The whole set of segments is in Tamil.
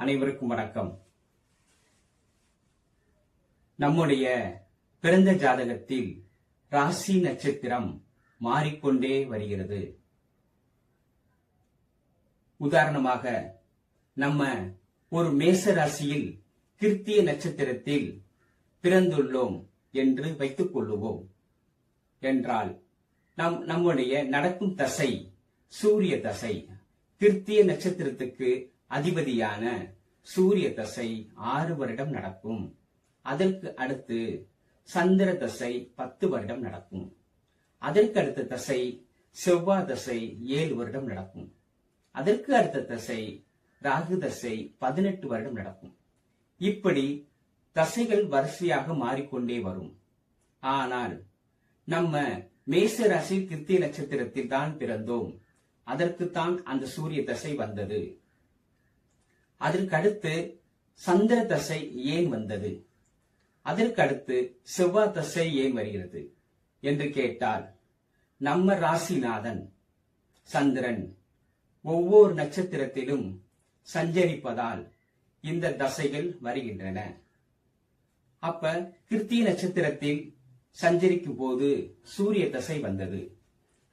அனைவருக்கும் வணக்கம். நம்முடைய பிறந்த ஜாதகத்தில் ராசி நட்சத்திரம் மாறிக்கொண்டே வருகிறது. உதாரணமாக நம்ம ஒரு மேச ராசியில் கிருத்திய நட்சத்திரத்தில் பிறந்துள்ளோம் என்று வைத்துக் கொள்ளுவோம். என்றால் நம் நம்முடைய நடக்கும் தசை சூரிய தசை கிருத்திய நட்சத்திரத்துக்கு அதிபதியான சூரிய தசை ஆறு வருடம் நடக்கும். அதற்கு அடுத்து சந்திர தசை பத்து வருடம் நடக்கும். அதற்கு அடுத்த தசை செவ்வாய் தசை ஏழு வருடம் நடக்கும். அதற்கு அடுத்த தசை ராகு தசை பதினெட்டு வருடம் நடக்கும். இப்படி தசைகள் வரிசையாக மாறிக்கொண்டே வரும். ஆனால் நம்ம மேச ராசி கிருத்திய நட்சத்திரத்தில் தான் பிறந்தோம். அதற்குத்தான் அந்த சூரிய தசை வந்தது. அதற்கு அடுத்து சந்திர தசை ஏன் வந்தது? அதற்கு அடுத்து செவ்வாய் தசை ஏன் வருகிறது? என்று கேட்டால் நம்ம ராசிநாதன் சந்திரன் ஒவ்வொரு நட்சத்திரத்திலும் சஞ்சரிப்பதால் இந்த தசைகள் வருகின்றன. அப்ப கிருத்திய நட்சத்திரத்தில் சஞ்சரிக்கும் போது சூரிய தசை வந்தது.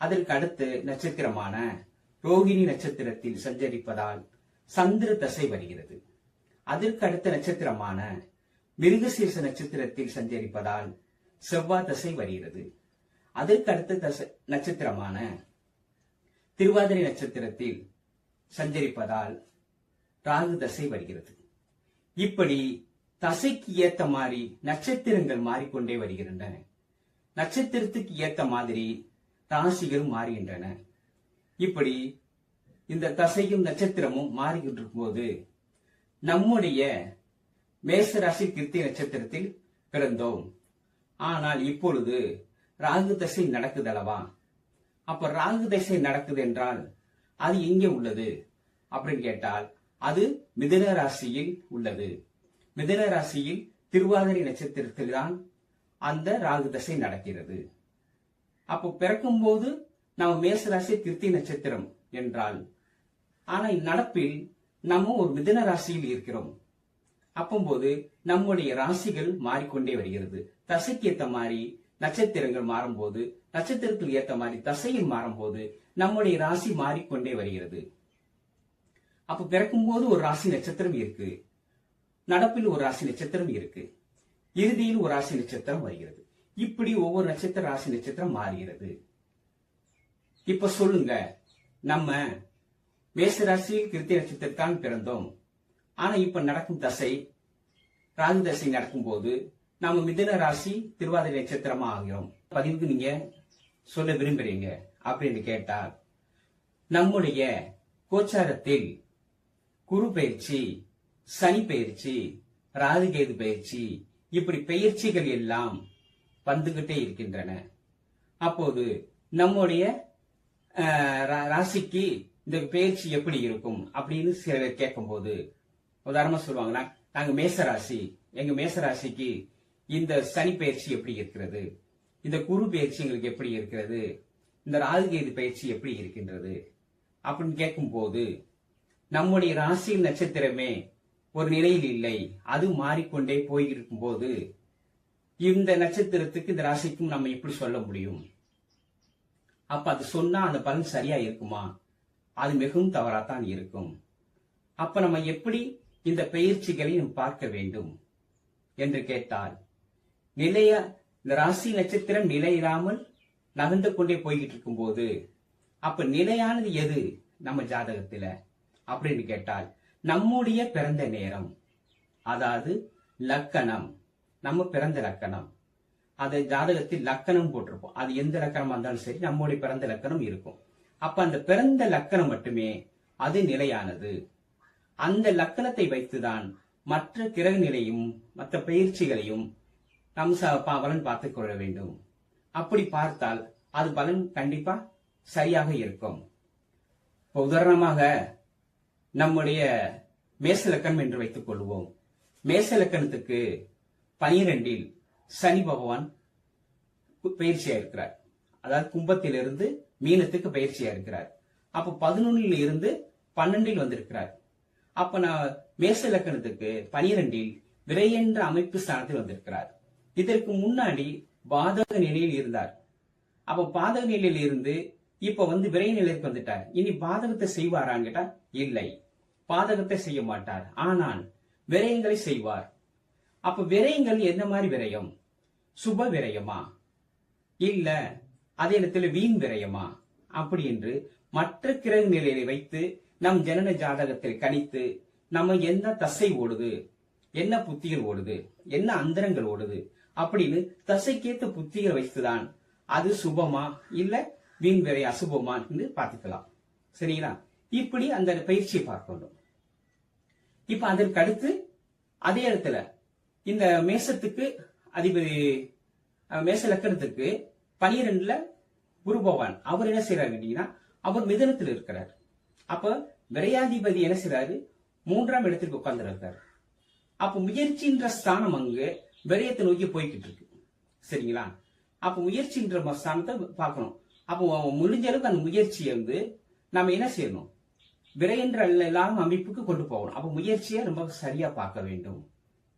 அதற்கு அடுத்து நட்சத்திரமான ரோகிணி நட்சத்திரத்தில் சஞ்சரிப்பதால் சந்திர தசை வருகிறது. அதற்கு அடுத்த நட்சத்திரமான மிருகசீர்ஷ நட்சத்திரத்தில் சஞ்சரிப்பதால் செவ்வாய் தசை வருகிறது. அதற்கு அடுத்த தசை நட்சத்திரமான திருவாதிரை நட்சத்திரத்தில் சஞ்சரிப்பதால் ராகு தசை வருகிறது. இப்படி தசைக்கு ஏத்த மாதிரி நட்சத்திரங்கள் மாறிக்கொண்டே வருகின்றன. நட்சத்திரத்துக்கு ஏத்த மாதிரி ராசிகள் மாறுகின்றன. இப்படி இந்த தசையும் நட்சத்திரமும் மாறிக்கிட்டு இருக்கும்போது நம்முடைய மேசராசி கிருத்தி நட்சத்திரத்தில் பிறந்தோம். ஆனால் இப்பொழுது ராகு தசை நடக்குதல்லவா? அப்ப ராகு தசை நடக்குது என்றால் அது எங்கே உள்ளது? அப்படின்னு கேட்டால் அது மிதுன ராசியில் உள்ளது. மிதுன ராசியில் திருவாதிரை நட்சத்திரத்தில் தான் அந்த ராகு தசை நடக்கிறது. அப்போ பிறக்கும் போது நம்ம மேசராசி திருத்தி நட்சத்திரம் என்றால் ஆனா நடப்பில் நம்ம ஒரு மிதன ராசியில் இருக்கிறோம். அப்பம்போது நம்முடைய ராசிகள் மாறிக்கொண்டே வருகிறது. தசைக்கு ஏத்த மாதிரி நட்சத்திரங்கள் மாறும்போது நட்சத்திரத்துக்கு ஏத்த மாதிரி தசையில் மாறும்போது நம்முடைய ராசி மாறிக்கொண்டே வருகிறது. அப்ப பிறக்கும் போது ஒரு ராசி நட்சத்திரம் இருக்கு. நடப்பில் ஒரு ராசி நட்சத்திரம் இருக்கு. இறுதியில் ஒரு ராசி நட்சத்திரம் வருகிறது. இப்படி ஒவ்வொரு நட்சத்திர ராசி நட்சத்திரம் மாறுகிறது. இப்ப சொல்லுங்க நம்ம மேசராசி ராசியில் கிருத்திய நட்சத்திரத்தான் பிறந்தோம். ஆனா இப்ப நடக்கும் தசை ராகு தசை நடக்கும் போது நாம மிதன ராசி திருவாதிரை நட்சத்திரமா ஆகிறோம். பதிவுக்கு நீங்க சொல்ல விரும்புறீங்க அப்படின்னு கேட்டால் நம்முடைய கோச்சாரத்தில் குரு பயிற்சி சனி பயிற்சி ராகுகேது பயிற்சி இப்படி பயிற்சிகள் எல்லாம் வந்துகிட்டே இருக்கின்றன. அப்போது நம்முடைய ரா- ராசிக்கு இந்த பயிற்சி எப்படி இருக்கும் அப்படின்னு சில பேர் கேட்கும்போது உதாரணமா சொல்லுவாங்கன்னா நாங்க மேச ராசி எங்க மேச ராசிக்கு இந்த சனி பயிற்சி எப்படி இருக்கிறது? இந்த குரு பயிற்சி எங்களுக்கு எப்படி இருக்கிறது? இந்த ராகுகேது பயிற்சி எப்படி இருக்கின்றது? அப்படின்னு கேட்கும்போது நம்முடைய ராசி நட்சத்திரமே ஒரு நிலையில் இல்லை. அது மாறிக்கொண்டே போயிருக்கும் போது இந்த நட்சத்திரத்துக்கு இந்த ராசிக்கும் நம்ம எப்படி சொல்ல முடியும்? அப்ப அது சொன்னா அந்த பலன் சரியா இருக்குமா? அது மிகவும் தவறாத்தான் இருக்கும். அப்ப நம்ம எப்படி இந்த பயிற்சிகளை பார்க்க வேண்டும்? என்று கேட்டால் நிலைய இந்த ராசி நட்சத்திரம் நிலையில்லாமல் நகர்ந்து கொண்டே போய்கிட்டு இருக்கும்போது அப்ப நிலையானது எது நம்ம ஜாதகத்துல? அப்படின்னு கேட்டால் நம்முடைய பிறந்த நேரம். அதாவது லக்கணம். நம்ம பிறந்த லக்கணம். அது ஜாதகத்தில் லக்கணம் போட்டிருப்போம். அது எந்த லக்கணமா இருந்தாலும் சரி நம்முடைய பிறந்த லக்கணம் இருக்கும். அப்ப அந்த பிறந்த லக்கணம் மட்டுமே அது நிலையானது. அந்த லக்கணத்தை வைத்துதான் மற்ற கிரக நிலையும் மற்ற பயிற்சிகளையும் நாம் பா- பலன் பார்த்துக் கொள்ள வேண்டும். அப்படி பார்த்தால் அது பலன் கண்டிப்பா சரியாக இருக்கும். இப்போ உதாரணமாக நம்முடைய மேச லக்கணம் என்று வைத்துக் கொள்வோம். மேச லக்கணத்துக்கு பனிரெண்டில் சனி பகவான் பயிற்சியா இருக்கிறார் அதாவது கும்பத்திலிருந்து மீனத்துக்கு பயிற்சியா இருக்கிறார். அப்ப பதினொன்னில் இருந்து பன்னெண்டில் வந்திருக்கிறார். அப்ப நான் மேச இலக்கணத்துக்கு பனிரெண்டில் விரை என்ற அமைப்பு ஸ்தானத்தில் வந்திருக்கிறார். இதற்கு முன்னாடி பாதக நிலையில் இருந்தார். அப்ப பாதக நிலையில் இருந்து இப்ப வந்து விரை நிலைக்கு வந்துட்டார். இனி பாதகத்தை செய்வாரான்னு கேட்டா இல்லை. பாதகத்தை செய்ய மாட்டார். ஆனால் விரயங்களை செய்வார். அப்ப விரயங்கள் என்ன மாதிரி விரயம்? சுப விரயமா? இல்ல அதே இடத்துல வீண் விரயமா? அப்படி என்று மற்ற கிரக நிலையை வைத்து நம் ஜனன ஜாதகத்தில் கணித்து நம்ம என்ன தசை ஓடுது என்ன புத்திகள் ஓடுது என்ன அந்தரங்கள் ஓடுது அப்படின்னு தசைக்கேத்த புத்திகள் வைத்துதான் அது சுபமா இல்ல வீண் விரை அசுபமான்னு பார்த்துக்கலாம். சரிங்களா? இப்படி அந்த பயிற்சியை பார்க்கணும் இப்ப அதற்கு அடுத்து அதே இடத்துல இந்த மேசத்துக்கு அதிபதி மேச லக்கணத்துக்கு பனிரெண்டுல குரு பகவான் அவர் என்ன செய்யறாரு கேட்டீங்கன்னா அவர் மிதனத்தில் இருக்கிறார். அப்ப விரையாதிபதி என்ன செய்யறாரு மூன்றாம் இடத்துக்கு உட்கார்ந்துருக்காரு அப்ப முயற்சின்ற ஸ்தானம் அங்கு விரயத்தை நோக்கி போய்கிட்டு இருக்கு. சரிங்களா? அப்ப முயற்சின்ற ஸ்தானத்தை பார்க்கணும். அப்போ முடிஞ்ச அளவுக்கு அந்த முயற்சியை வந்து நம்ம என்ன செய்யணும்? விரையன்ற எல்லாரும் அமைப்புக்கு கொண்டு போகணும். அப்ப முயற்சியை ரொம்ப சரியா பார்க்க வேண்டும்.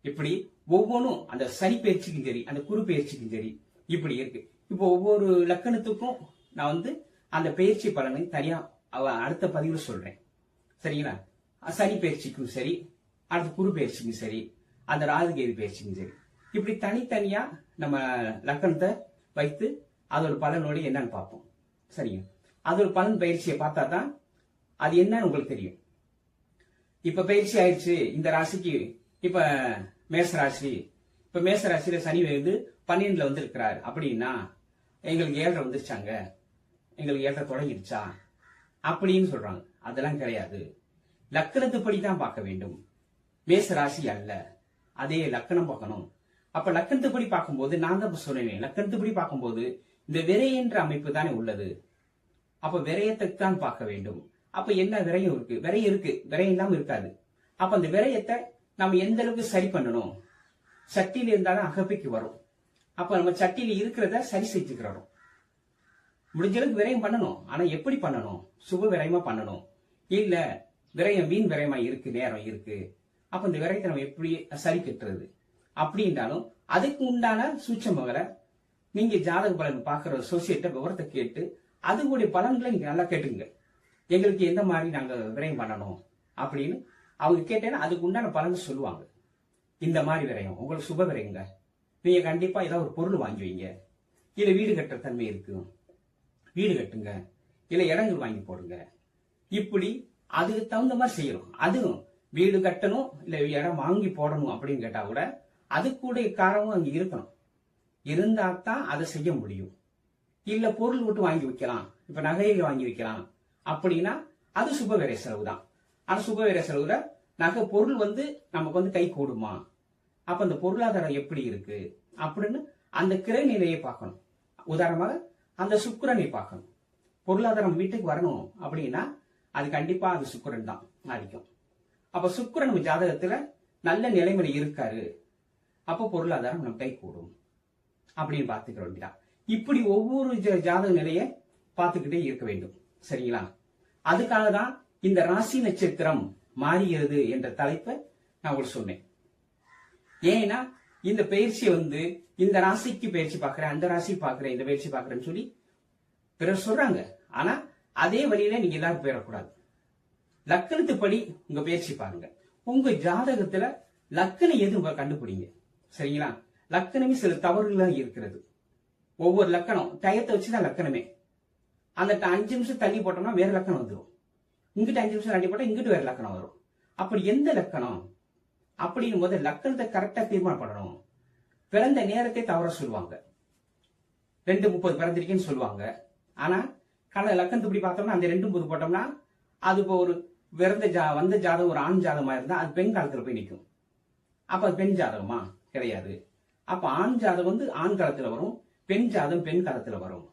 இப்படி ஒவ்வொன்றும் அந்த சனி பயிற்சிக்கும் சரி அந்த குரு பயிற்சிக்கும் சரி இப்படி இருக்கு. இப்போ ஒவ்வொரு லக்கணத்துக்கும் நான் வந்து அந்த பயிற்சி பலனை தனியா அவ- அடுத்த பதிவுல சொல்றேன். சரிங்களா? சனி பயிற்சிக்கும் சரி அடுத்த குரு பயிற்சிக்கும் சரி அந்த ராகுகேது பயிற்சிக்கும் சரி. இப்படி தனித்தனியா நம்ம லக்கணத்தை வைத்து அதோட பலனோட என்னன்னு பார்ப்போம். சரிங்க? அதோட பலன் பயிற்சியை பார்த்தா தான் அது என்னன்னு உங்களுக்கு தெரியும். இப்ப பயிற்சி ஆயிடுச்சு இந்த ராசிக்கு இப்ப மேச ராசி இப்ப மேச ராசியில சனி வந்து பன்னிரெண்டுல வந்து இருக்கிறாரு அப்படின்னா எங்களுக்கு ஏழரை வந்துருச்சாங்க. எங்களுக்கு ஏழரை தொடங்கிடுச்சா? அப்படின்னு சொல்றாங்க. அதெல்லாம் கிடையாது. லக்கணத்துப்படி தான் பார்க்க வேண்டும். மேச ராசி அல்ல. அதே லக்கணம் பார்க்கணும். அப்ப லக்கணத்துப்படி பார்க்கும்போது நான் தான் இப்ப சொன்னேன் லக்கணத்துப்படி பார்க்கும்போது இந்த விரை என்ற அமைப்பு தானே உள்ளது. அப்ப விரயத்தை தான் பார்க்க வேண்டும். அப்ப என்ன விரையும் இருக்கு? விரையும் இருக்கு. விரையும் இல்லாம இருக்காது. அப்ப அந்த விரயத்தை நம்ம எந்த அளவுக்கு சரி பண்ணணும்? சட்டியில் இருந்தாலும் அகப்பைக்கு வரும். அப்ப நம்ம சட்டியில இருக்கிறத சரி செஞ்சுக்கிறோம் முடிஞ்ச அளவுக்கு விரயம் பண்ணணும். ஆனா எப்படி பண்ணணும்? சுப விரயமா பண்ணணும். இல்ல விரயம் வீண் விரயமா இருக்கு நேரம் இருக்கு. அப்ப இந்த விரயத்தை நம்ம எப்படி சரி கட்டுறது? அப்படின்றாலும் அதுக்கு உண்டான சூட்சமங்களை நீங்க ஜாதக பலன் பாக்குற சொசைட்ட விவரத்தை கேட்டு அதுக்குடைய பலன்களை நீங்க நல்லா கேட்டுங்க எங்களுக்கு எந்த மாதிரி நாங்க விரயம் பண்ணணும் அப்படின்னு அவங்க கேட்டேன்னா அதுக்கு உண்டான பலன் சொல்லுவாங்க. இந்த மாதிரி விரயம் உங்களுக்கு சுப விரயங்க. நீங்க கண்டிப்பா ஏதாவது ஒரு பொருள் வாங்கி வைங்க. இல்ல வீடு கட்டுற தன்மை இருக்கு. வீடு கட்டுங்க. இல்ல இடங்கள் வாங்கி போடுங்க. இப்படி அதுக்கு தகுந்த மாதிரி செய்யணும். அதுவும் வீடு கட்டணும் இல்ல இடம் வாங்கி போடணும் அப்படின்னு கேட்டா கூட அதுக்குடைய காரணமும் அங்க இருக்கணும். இருந்தால் தான் அதை செய்ய முடியும். இல்ல பொருள் மட்டும் வாங்கி வைக்கலாம். இப்ப நகைகள் வாங்கி வைக்கலாம். அப்படின்னா அது சுப வேற செலவு தான் ஆனா சுப வேற செலவுல நகை பொருள் வந்து நமக்கு வந்து கை கூடுமா? அப்ப அந்த பொருளாதாரம் எப்படி இருக்கு? அப்படின்னு அந்த கிரை நிலையை பார்க்கணும். உதாரணமாக அந்த சுக்கரனை பார்க்கணும். பொருளாதாரம் வீட்டுக்கு வரணும் அப்படின்னா அது கண்டிப்பா அது சுக்கரன் தான் ஆதிக்கும் அப்ப சுக்கரன் ஜாதகத்துல நல்ல நிலைமையில இருக்காரு. அப்ப பொருளாதாரம் நம்ம கை கூடும். அப்படின்னு பார்த்துக்க வேண்டியதான் இப்படி ஒவ்வொரு ஜாதக நிலையை பார்த்துக்கிட்டே இருக்க வேண்டும். சரிங்களா? அதுக்காக தான் இந்த ராசி நட்சத்திரம் மாறுகிறது என்ற தலைப்பை நான் உங்களுக்கு சொன்னேன். ஏன்னா இந்த பயிற்சி வந்து இந்த ராசிக்கு பயிற்சி பார்க்குறேன் அந்த ராசி பார்க்குறேன் இந்த பயிற்சி பார்க்குறேன்னு சொல்லி பிறர் சொல்றாங்க. ஆனா அதே வழியில நீங்க எல்லாரும் போயிடக்கூடாது. லக்கணத்துப்படி உங்க பயிற்சி பாருங்க. உங்க ஜாதகத்துல லக்கணம் எது உங்க கண்டுபிடிங்க? சரிங்களா? லக்கணமே சில தவறுகளாக இருக்கிறது. ஒவ்வொரு லக்கணம் டயத்தை வச்சுதான் லக்கணமே. அந்த ட- அஞ்சு நிமிஷம் தள்ளி போட்டோம்னா வேற லக்கணம் வந்துடும் இங்கிட்ட அஞ்சு நிமிஷம் தள்ளி போட்டா இங்கிட்டு வேற லக்கணம் வரும். அப்படி எந்த லக்கணம்? அப்படிங்கும் போது லக்கணத்தை கரெக்டா தீர்மானம் பண்ணணும் பிறந்த நேரத்தை தவற சொல்லுவாங்க. ரெண்டு முப்பது பிறந்திருக்கேன்னு சொல்லுவாங்க. ஆனா கல லக்கணத்துப்படி பார்த்தோம்னா அந்த ரெண்டு முப்பது போட்டோம்னா அது இப்போ ஒரு பிறந்த ஜா வந்த ஜாதகம் ஒரு ஆண் ஜாதகமா இருந்தா அது பெண் காலத்துல போய் நிற்கும் அப்ப அது பெண் ஜாதகமா? கிடையாது. அப்ப ஆண் ஜாதகம் வந்து ஆண் காலத்துல வரும் பெண் ஜாதகம் பெண் காலத்துல வரும்.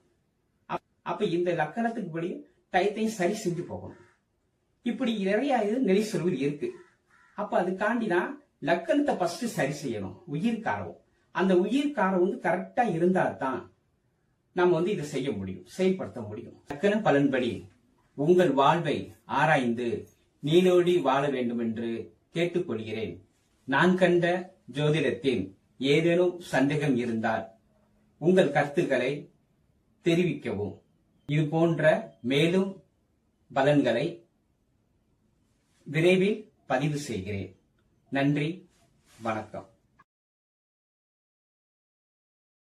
அப்ப இந்த லக்கணத்துக்கு படி டயத்தையும் சரி செஞ்சு போகணும். இப்படி நிறைய இது நெறி சொல்வது இருக்கு. அப்ப அதுக்காண்டி தான் லக்கணத்தை ஃபர்ஸ்ட் சரி செய்யணும். உயிர்காரவம் அந்த உயிர்காரம் வந்து கரெக்டா இருந்தா தான் நம்ம வந்து இதை செய்ய முடியும். செயல்படுத்த முடியும். லக்கண பலன்படி உங்கள் வாழ்வை ஆராய்ந்து நீலோடி வாழ வேண்டும் என்று கேட்டுக்கொள்கிறேன். நான் கண்ட ஜோதிடத்தின் ஏதேனும் சந்தேகம் இருந்தால் உங்கள் கருத்துக்களை தெரிவிக்கவும். இது போன்ற மேலும் பலன்களை விரைவில் பதிவு செய்கிறேன். நன்றி வணக்கம்.